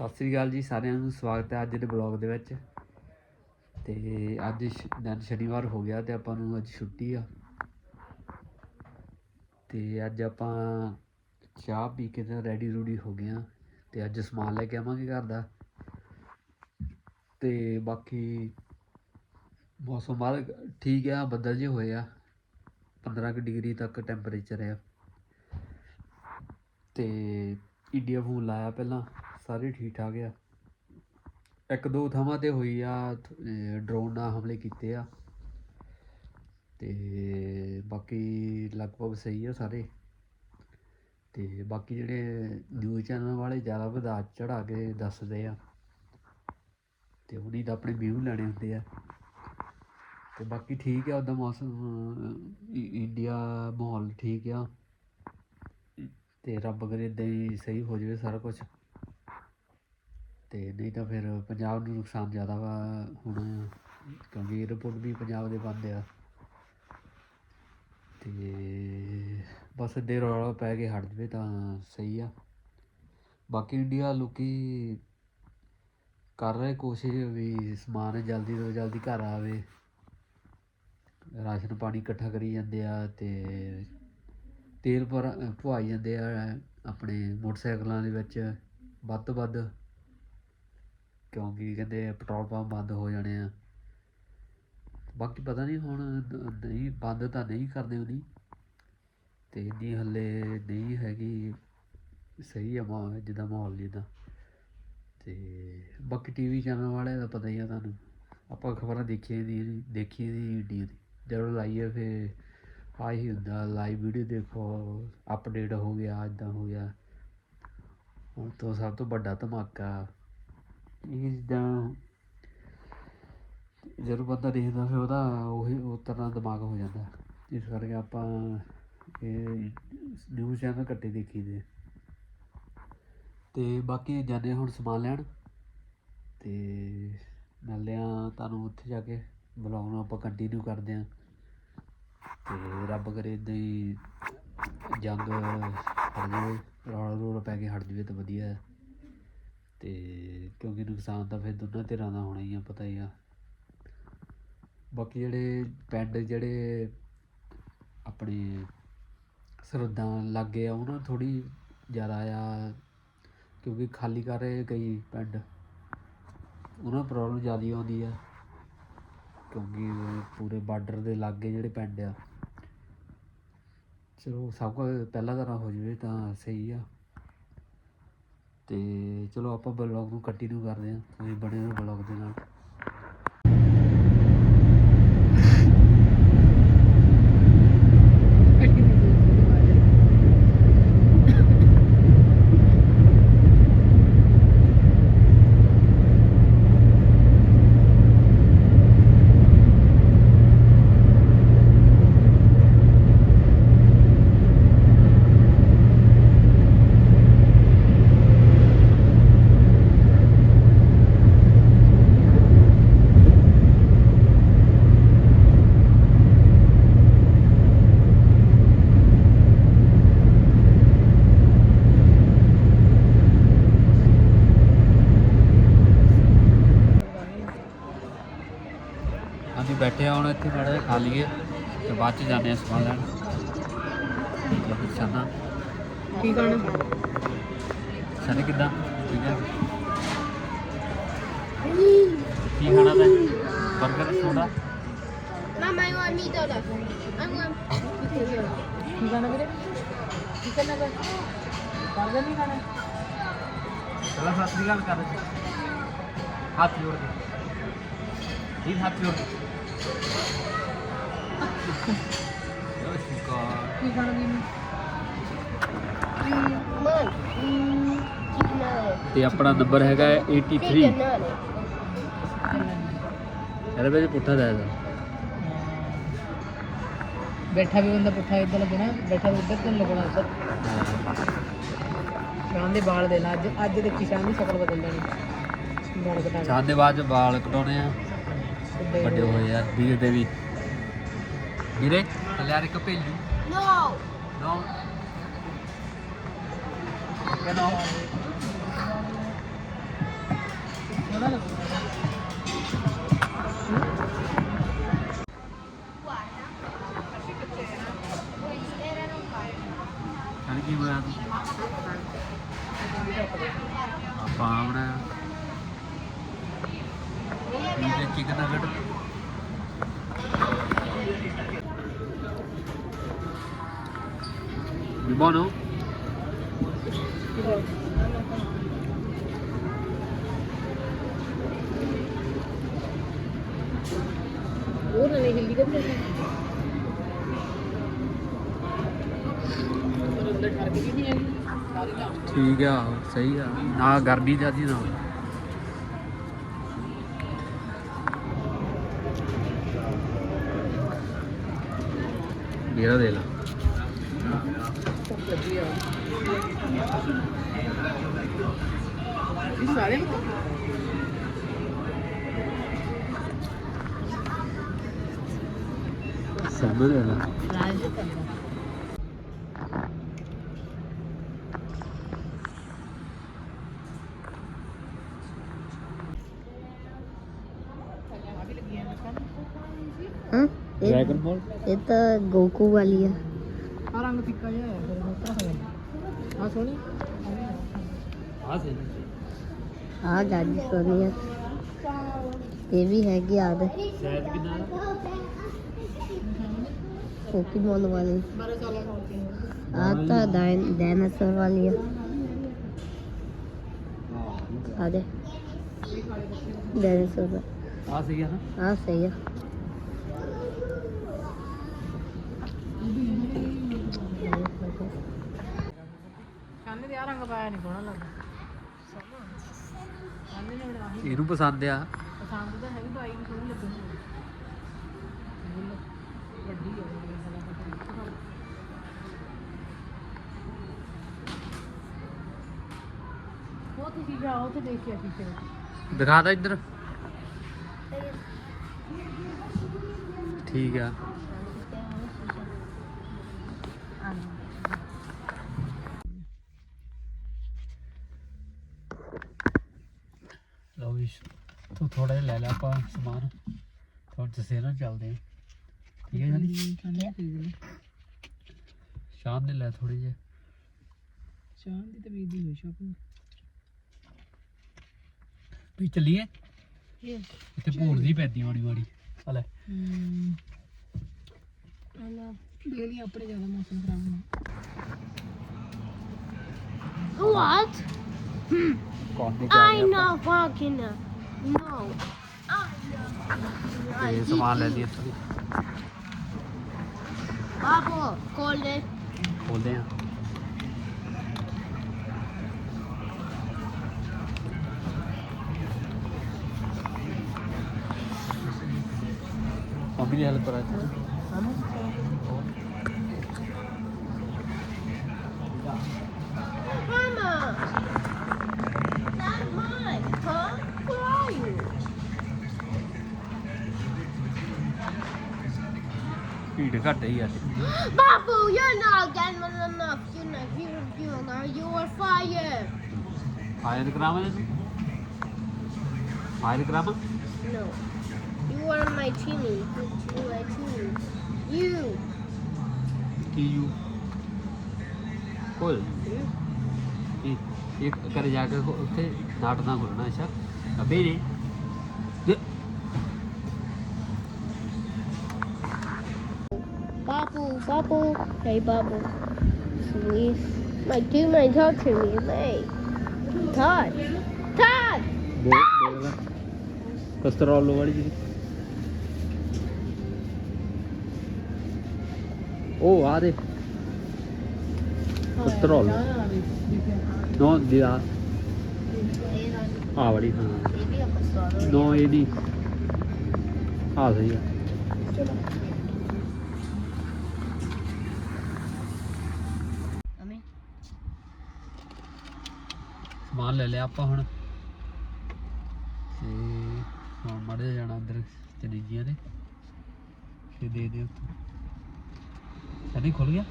ਸਤਿ ਸ੍ਰੀ ਅਕਾਲ ਜੀ, ਸਾਰਿਆਂ ਨੂੰ ਸਵਾਗਤ ਹੈ ਅੱਜ ਦੇ ਬਲੌਗ ਦੇ ਵਿੱਚ। ਤੇ ਅੱਜ ਸ਼- ਦਿਨ ਸ਼ਨੀਵਾਰ ਹੋ ਗਿਆ ਤੇ ਆਪਾਂ ਨੂੰ ਅੱਜ ਛੁੱਟੀ ਆ। ਤੇ ਅੱਜ ਆਪਾਂ ਚਾਹ ਪੀ ਕੇ ਤੇ ਰੈਡੀ ਰੂਡੀ ਹੋ ਗਏ ਆ ਤੇ ਅੱਜ ਸਮਾਨ ਲੈ ਕੇ ਆਵਾਂਗੇ ਘਰ ਦਾ। ਤੇ ਬਾਕੀ ਮੌਸਮ ਬਾਹਰ ਠੀਕ ਆ, ਬੱਦਲ ਜਿਹੇ ਹੋਏ ਆ 15 ਕੁ ਡਿਗਰੀ ਤੱਕ ਟੈਂਪਰੇਚਰ ਆ। ਤੇ ਇੰਡੀਆ ਫੋਨ ਲਾਇਆ ਪਹਿਲਾਂ। ਸਾਰੇ ਠੀਕ ਠਾਕ ਆ। ਇੱਕ ਦੋ ਥਾਵਾਂ ਤੇ ਹੋਈ ਆ ਡਰੋਨ ਨਾਲ ਹਮਲੇ ਕੀਤੇ ਆ। ਤੇ ਬਾਕੀ ਲਗਭਗ ਸਹੀ ਆ ਸਾਰੇ। ਤੇ ਬਾਕੀ ਜਿਹੜੇ ਨਿਊਜ਼ ਚੈਨਲ ਵਾਲੇ ਜ਼ਿਆਦਾ ਵਧਾ ਚੜਾ ਕੇ ਦੱਸਦੇ ਆ। ਤੇ ਉਹਨੀ ਤਾਂ ਆਪਣੇ ਵਿਊ ਲੈਣੇ ਹੁੰਦੇ ਆ। ਤੇ ਬਾਕੀ ਠੀਕ ਆ ਉਹਦਾ ਮੌਸਮ ਇੰਡੀਆ ਮਾਹੌਲ ਠੀਕ ਆ। ਤੇ ਰੱਬ ਕਰੇ ਏਦਾਂ ਹੀ ਸਹੀ ਹੋ ਜਾਵੇ ਸਾਰਾ ਕੁਝ ਤੇ ਨਹੀਂ ਤਾਂ ਫਿਰ ਪੰਜਾਬ ਨੂੰ ਨੁਕਸਾਨ ਜ਼ਿਆਦਾ ਵਾ ਹੁਣ, ਕਿਉਂਕਿ 에어ਪੋਰਟ ਵੀ ਪੰਜਾਬ ਦੇ ਬੰਦ ਆ। ਤੇ ਬਸ ਏਦਾਂ ਰੌਲਾ ਪੈ ਕੇ ਹਟ ਜਵੇ ਤਾਂ ਸਹੀ ਆ। ਬਾਕੀ ਇੰਡੀਆ ਲੋਕੀ ਕਰ ਰਹੇ ਕੋਸ਼ਿਸ਼ ਵੀ ਸਮਾਨ ਜਲਦੀ ਤੋਂ ਜਲਦੀ ਘਰ ਆਵੇ। ਰਾਸ਼ਨ ਪਾਣੀ ਇਕੱਠਾ ਕਰੀ ਜਾਂਦੇ ਆ ਤੇ ਤੇਲ ਪਰ ਪਵਾਈ ਜਾਂਦੇ ਆ ਆਪਣੇ ਮੋਟਰਸਾਈਕਲਾਂ ਦੇ ਵਿੱਚ ਵੱਧ ਤੋਂ ਵੱਧ। ਕਿਉਂਕਿ ਕਹਿੰਦੇ ਪੈਟਰੋਲ ਪੰਪ ਬੰਦ ਹੋ ਜਾਣੇ ਆ। ਬਾਕੀ ਪਤਾ ਨਹੀਂ ਹੁਣ ਨਹੀਂ, ਬੰਦ ਤਾਂ ਨਹੀਂ ਕਰਦੇ ਉਹਦੀ। ਤੇ ਇੰਨੀ ਹੱਲੇ ਨਹੀਂ ਹੈਗੀ, ਸਹੀ ਆ ਮਾਹੌਲ, ਜਿੱਦਾਂ ਮਾਹੌਲ ਜਿੱਦਾਂ ਤੇ ਬਾਕੀ ਟੀਵੀ ਚੈਨਲ ਵਾਲੇ ਦਾ ਪਤਾ ਹੀ ਆ ਤੁਹਾਨੂੰ। ਆਪਾਂ ਖਬਰਾਂ ਦੇਖੀਆਂ ਦੀ ਦੇਖੀ ਦੀ ਇੰਡੀਆ ਦੀ। ਜਦੋਂ ਲਾਈਏ ਫੇ ਆਹੀ ਹੁੰਦਾ, ਲਾਈਵ ਵੀਡੀਓ ਦੇਖੋ, ਅਪਡੇਟ ਹੋ ਗਿਆ ਇਦਾਂ ਹੋ ਗਿਆ। ਹੁਣ ਤੋਂ ਸਭ ਤੋਂ ਵੱਡਾ ਧਮਾਕਾ ਇਹ ਜਿੱਦਾਂ ਜਦੋਂ ਬੰਦਾ ਦੇਖਦਾ ਫਿਰ ਉਹਦਾ ਉਹੀ ਉਸ ਤਰ੍ਹਾਂ ਦਿਮਾਗ ਹੋ ਜਾਂਦਾ। ਇਸ ਕਰਕੇ ਆਪਾਂ ਇਹ ਨਿਊਜ਼ ਚੈਨਲ ਘੱਟੇ ਦੇਖੀਦੇ ਤੇ ਬਾਕੀ ਜਾਂਦੇ ਹੁਣ ਸਮਾਨ ਲੈਣ। ਤੇ ਮਿਲਦੇ ਹਾਂ ਤੁਹਾਨੂੰ ਉੱਥੇ ਜਾ ਕੇ। ਬਲੌਗ ਨੂੰ ਆਪਾਂ ਕੰਟੀਨਿਊ ਕਰਦੇ ਹਾਂ। ਤੇ ਰੱਬ ਕਰੇ ਏਦਾਂ ਹੀ ਜੰਗ ਹਟ ਜਾਵੇ ਰੌਲਾ ਰੌਲਾ ਪੈ ਕੇ ਹਟ ਜਾਵੇ ਤਾਂ ਵਧੀਆ। ਹੈ ਤੇ ਕਿਉਂਕਿ ਨੁਕਸਾਨ ਤਾਂ ਫਿਰ ਦੋਨਾਂ ਧਿਰਾਂ ਦਾ ਹੋਣਾ ਹੀ ਆ, ਪਤਾ ਹੀ ਆ। ਬਾਕੀ ਜਿਹੜੇ ਪਿੰਡ ਜਿਹੜੇ ਆਪਣੇ ਸਰਹੱਦਾਂ ਲਾਗੇ ਆ, ਉਹਨਾਂ ਥੋੜੀ ਜ਼ਿਆਦਾ ਆ, ਕਿਉਂਕਿ ਖਾਲੀ ਕਰ ਰਹੇ ਕਈ ਪਿੰਡ। ਉਹਨਾਂ ਪ੍ਰੋਬਲਮ ਜ਼ਿਆਦਾ ਆਉਂਦੀ ਆ, ਕਿਉਂਕਿ ਪੂਰੇ ਬਾਰਡਰ ਦੇ ਲਾਗੇ ਜਿਹੜੇ ਪਿੰਡ ਆ। ਚਲੋ ਸਭ ਕੁਝ ਪਹਿਲਾਂ ਤਰ੍ਹਾਂ ਹੋ ਜਾਵੇ ਤਾਂ ਸਹੀ ਆ। ਤੇ ਚਲੋ ਆਪਾਂ ਬਲੌਗ ਨੂੰ ਕੰਟੀਨਿਊ ਕਰਦੇ ਹਾਂ ਤੁਸੀਂ ਬਣੇ ਰਹੋ ਬਲੌਗ ਦੇ ਨਾਲ ਅਸੀਂ ਬੈਠੇ ਹਾਂ ਹੁਣ ਇੱਥੇ ਮਾੜਾ ਜਿਹਾ ਖਾ ਲਈਏ ਤੇ ਬਾਅਦ ਚ ਜਾਂਦੇ ਹਾਂ ਸਮਾਨ ਲੈਣ। ਕੀ ਖਾਣਾ? ਸਾਨੇ ਕਿੱਦਾਂ? ਠੀਕ ਹੈ। ਕੀ ਖਾਣਾ ਤੈਂ? 버ਗਰ soda? Mama, I want meat going to here. ਕੀ ਖਾਣਾ ਵੀਰੇ? ਕੀ ਕਰਨਾ ਬਈ ਬਰਗਰ ਨਹੀਂ ਖਾਣਾ? ਚਲੋ ਸਤਿ ਸ੍ਰੀ ਅਕਾਲ ਕਰ। ਹੱਥ ਜੋੜ ਕੇ। ਇਹ ਹੱਥ ਜੋੜ ਕੇ? ਕੀ ਖਾਣਾ ਵੀ. ਤੇ ਆਪਣਾ ਨੰਬਰ ਹੈਗਾ ਹੈ 83 Chicken nugget. ਇਹਦੇ ਵਿੱਚ ਪੁੱਠਾ ਦਾ ਇਹਦਾ ਬੈਠਾ ਵੀ ਬੰਦਾ ਪੁੱਠਾ ਇੱਧਰ ਲੱਗਣਾ ਬੈਠਾ ਵੀ ਉੱਧਰ ਤੇ ਲੱਗਣਾ ਉੱਧਰ ਸ਼ਾਨ ਦੇ ਵਾਲ ਦੇ ਲਾ ਅੱਜ ਅੱਜ ਦੇਖੀ ਸ਼ਾਨ ਦੀ ਸ਼ਕਲ ਬਦਲ ਜਾਣੀ ਦੇ ਬਾਅਦ ਵਾਲ ਕਟਾਉਣੇ ਆ। ਕੇ ਵੱਡੇ ਹੋਏ ਆ ਵੀਰ ਦੇ ਵੀ ਵੀਰੇ ਥੱਲੇ ਆ ਇੱਕ ਭੇਲੂ ਲਾ ਠੀਕ ਆ ਸਹੀ ਆ। ਨਾ ਗਰਮੀ ਜਿਆਦੀ ਨਾ ਮੇਰਾ ਦੇ ਲਾ ਧੁੱਪ ਲੱਗੀ ਆ ਇਹ ਸਾਰੇ ਸਮਝ ਲੈ ਲਾ ਰਾਜ ਕਰਦਾ ਹਾਂ ਡਰੈਗਨ ਬਾਲ ਇਹ ਤਾਂ ਗੋਕੂ ਵਾਲੀ ਆ ਆ ਆ ਸੋਹਣੀ। ਆ ਸੇ ਆ ਗੱਜ ਸੋਨੀ ਆ। ਇਹ ਵੀ ਹੈਗੀ ਆਦ ਸ਼ਾਇਦ ਕਿੰਨਾ ਪੋਕੀਮੋਨ ਵਾਲੀ। ਆ ਤਾਂ ਡਾਇਨ ਡਾਇਨਾਸੌਰ ਵਾਲੀ ਆ। ਆ ਦੇ। ਡਾਇਨਾਸੌਰ ਆ ਸਹੀ ਆ ਨਾ। ਆ ਸਹੀ ਆ। ਸ਼ਾਨੇ ਦੇ ਆ ਰੰਗ ਪਾਇਆ ਨਹੀਂ ਸੋਹਣਾ ਲੱਗਦਾ। ਸ਼ਾਨੇ ਨੇ ਬਣਾ ਇਹਨੂੰ ਪਸੰਦ ਆ। ਪਸੰਦ ਤਾਂ ਹੈਗੀ ਬਾਈ ਨੂੰ ਸੋਹਣੀ ਲੱਗਣੀ ਵੱਡੀ ਹੋ ਗਈ ਸਾਲਾ ਉਹ ਤੁਸੀਂ ਜਾਓ ਤੇ ਦੇਖਿਆ ਸ਼ੀਸ਼ੇ ਵਿੱਚ ਦਿਖਾ ਦਾ ਇੱਧਰ। ਠੀਕ ਆ ਲਓ ਵੀ ਤੂੰ ਥੋੜਾ ਜਿਹਾ ਲੈ ਲੈ ਆਪਾਂ ਸਮਾਨ। ਥੋੜਾ ਜਿਹਾ ਨਾਲ ਚੱਲਦੇ ਆ। ਠੀਕ ਹੈ ਜਾਨੀ ਸ਼ਾਮ ਦੇ ਲੈ ਥੋੜੀ ਜਿਹੀ। ਸ਼ਾਮ ਦੀ ਤਾਂ ਵੀਦੀ ਹੋਈ ਸ਼ਾਪਿੰਗ ਵੀ ਚੱਲੀਏ? ਇਹ ਇੱਥੇ ਭੂੜ ਦੀ ਪੈਂਦੀ ਮਾੜੀ ਮਾੜੀ। ਆ ਲੈ। ਹਮ। ਦੇ ਲਈ ਆਪਣੇ ਜ਼ਿਆਦਾ ਮੌਸਮ ਖਰਾਬ ਹੋਣਾ। What? ਕੌਣ ਦੇ? I'm not walking. No. ਇਹ ਸਮਾਨ ਲੈ ਲਈ ਇੱਥੋਂ ਦੀ Papa, call it. ਖੋਲਦੇ ਆ ਮੰਮੀ ਦੀ ਭੀੜ ਘੱਟ ਹੀ ਆ Babu, you're not getting enough. You're not. You're, you're not. You're fire. Fire ਕਰਾਵਾਂ ਤੂੰ ਫਾਇਰ ਕਰਾਵਾਂ No. You are my teammate. You are teammate. You. ਕੀ ਯੂ ਕੋਲ ਇਹ ਇੱਕ ਕਰ ਜਾ ਕੇ ਉੱਥੇ ਨਾਟ ਨਾ ਖੋਲਣਾ ਅੱਛਾ ਅਬੇ ਨੇ ਜੇ- Babu, Babu. Hey, Babu. Please. My teammate talk to me. Hey. Todd. Todd. ਬੋਲ ਬੋਲ ਕਸਟਰੋਲ ਵਾਲੀ ਜੀ ਉਹ ਆ ਦੇ ਕਸਟਰੋਲ ਨੋ ਦੀ ਆ ਆ ਵਾਲੀ ਹਾਂ ਨੋ ਇਹ ਨਹੀਂ ਆ ਸਹੀ ਆ ਅਮੀ ਸਮਾਨ ਲੈ ਲਿਆ ਆਪਾਂ ਹੁਣ। ਤੇ ਹੁਣ ਮੜੇ ਜਾਣਾ ਅੰਦਰ ਚਨੀਜੀਆਂ ਦੇ ਤੇ ਦੇ ਦੇ ਉੱਥੇ। ਸਨੀ ਖੁੱਲ ਗਿਆ?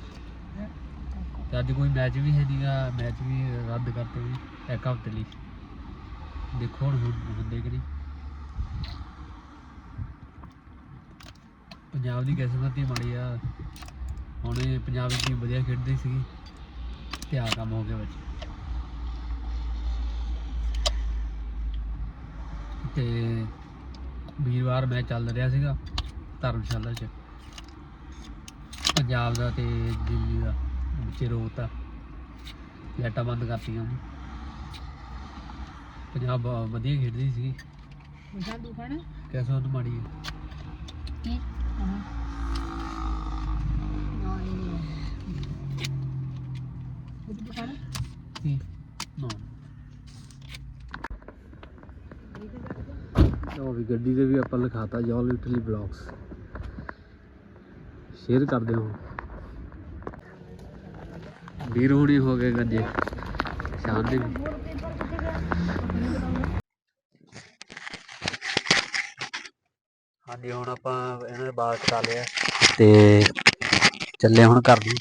ਤੇ ਅੱਜ ਕੋਈ ਮੈਚ ਵੀ ਹੈ ਨਹੀਂਗਾ ਮੈਚ ਵੀ ਰੱਦ ਕਰਤੇ ਵੀ ਇੱਕ ਹਫ਼ਤੇ ਲਈ। ਦੇਖੋ ਹੁਣ ਹੁੰ- ਹੁੰਦੇ ਕਿ ਨਹੀਂ। ਪੰਜਾਬ ਦੀ ਕਿਸਮਤ ਹੀ ਮਾੜੀ ਆ। ਹੁਣ ਪੰਜਾਬ ਦੀ ਟੀਮ ਵਧੀਆ ਖੇਡਦੀ ਸੀਗੀ, ਤੇ ਆ ਕੰਮ ਹੋ ਗਿਆ ਬੱਚੇ ਤੇ ਵੀਰਵਾਰ ਮੈਚ ਚੱਲ ਰਿਹਾ ਸੀਗਾ ਧਰਮਸ਼ਾਲਾ 'ਚ। ਪੰਜਾਬ ਦਾ ਤੇ ਦਿੱਲੀ ਦਾ ਵਿੱਚ ਰੋਤਾ ਲਾਈਟਾਂ ਬੰਦ ਕਰਤੀਆਂ ਉਹਨੇ। ਪੰਜਾਬ ਵਧੀਆ ਖੇਡਦੀ ਸੀ। ਤੂੰ ਖਾਣਾ ਕਿਸਮਤ ਮਾੜੀ ਹੈ? ਕੀ? ਹਾਂ। ਉਹ ਤੂੰ ਖਾਣਾ ਕੀ ਨਾ ਉਹ ਵੀ ਗੱਡੀ ਤੇ ਵੀ ਆਪਾਂ ਲਿਖਾਤਾ ਜੋਲ ਇਟਲੀ ਬਲੌਗਸ ਸ਼ੇਅਰ ਕਰਦੇ ਹਾਂ ਵੀਰ ਹੋਣੀ ਹੋ ਗਏ ਗੱਜੇ। ਸ਼ਾਨ ਦੇ ਹਾਂਜੀ, ਹੁਣ ਆਪਾਂ ਇਹਨਾਂ ਦੇ ਬਾਲ ਕਟਾ ਲਿਆ ਤੇ ਚੱਲੇ ਹੁਣ ਘਰ ਨੂੰ।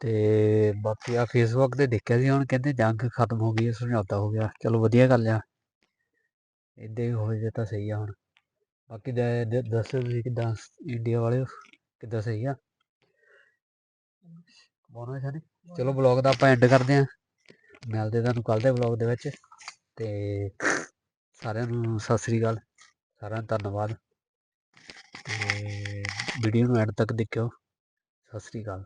ਤੇ ਬਾਕੀ ਆ ਫੇਸਬੁੱਕ ਤੇ ਦੇਖਿਆ ਸੀ, ਹੁਣ ਕਹਿੰਦੇ ਜੰਗ ਖਤਮ ਹੋ ਗਈ ਹੈ ਸਮਝੌਤਾ ਹੋ ਗਿਆ। ਚਲੋ ਵਧੀਆ ਗੱਲ ਆ। ਇੱਦਾਂ ਹੀ ਹੋ ਜੇ ਤਾਂ ਸਹੀ ਆ ਹੁਣ। ਬਾਕੀ ਦ- ਦ- ਦੱਸੋ ਤੁਸੀਂ ਕਿੱਦਾਂ ਇੰਡੀਆ ਵਾਲਿਓ ਕਿੱਦਾਂ ਸਹੀ ਆ? ਬੋਨੋ ਸ਼ਾਨੀ ਚਲੋ ਬਲੌਗ ਦਾ ਆਪਾਂ ਐਂਡ ਕਰਦੇ ਆਂ ਮਿਲਦੇ ਤੁਹਾਨੂੰ ਕੱਲ ਦੇ ਬਲੌਗ ਦੇ ਵਿੱਚ। ਤੇ ਸਾਰਿਆਂ ਨੂੰ ਸਤਿ ਸ੍ਰੀ ਅਕਾਲ। ਸਾਰਿਆਂ ਨੂੰ ਧੰਨਵਾਦ। ਤੇ ਵੀਡੀਓ ਨੂੰ ਐਂਡ ਤੱਕ ਦੇਖਿਓ। ਸਤਿ ਸ੍ਰੀ ਅਕਾਲ।